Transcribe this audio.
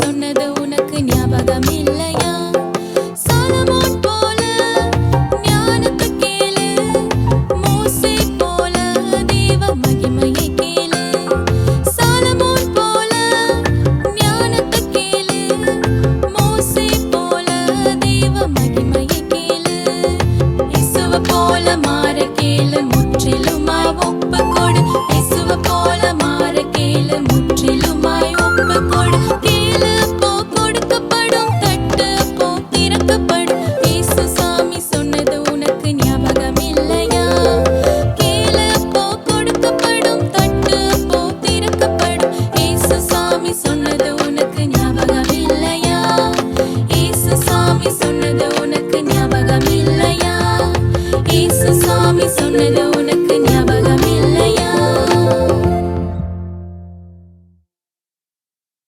சொன்னது உனக்கு ஞாபகம் இல்லையா சாலமோன் போல ஞானத்தை கேளு. மோசே போல தேவ மகிமையை கேளு. சாலமோன் போல ஞானத்தை கேளு. மோசே போல தேவ மகிமையை கேளு. இசுவ போல மாற கேளு முற்றிலுமா ஒப்பு கொடு. சொன்னது